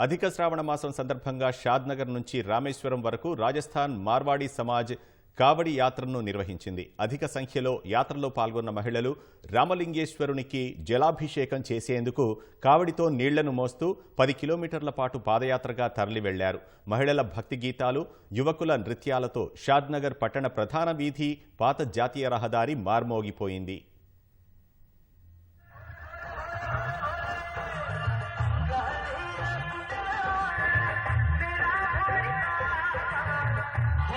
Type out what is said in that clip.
అధిక శ్రావణ మాసం సందర్భంగా షాద్నగర్ నుంచి రామేశ్వరం వరకు రాజస్థాన్ మార్వాడి సమాజ్ కావడి యాత్రను నిర్వహించింది. అధిక సంఖ్యలో యాత్రలో పాల్గొన్న మహిళలు రామలింగేశ్వరునికి జలాభిషేకం చేసేందుకు కావడితో నీళ్ళను మోస్తూ పది కిలోమీటర్ల పాటు పాదయాత్రగా తరలి వెళ్ళారు. మహిళల భక్తి గీతాలు యువకుల నృత్యాలతో షాద్నగర్ పట్టణ ప్రధాన వీధి పాత జాతీయ రహదారి మార్మోగిపోయింది.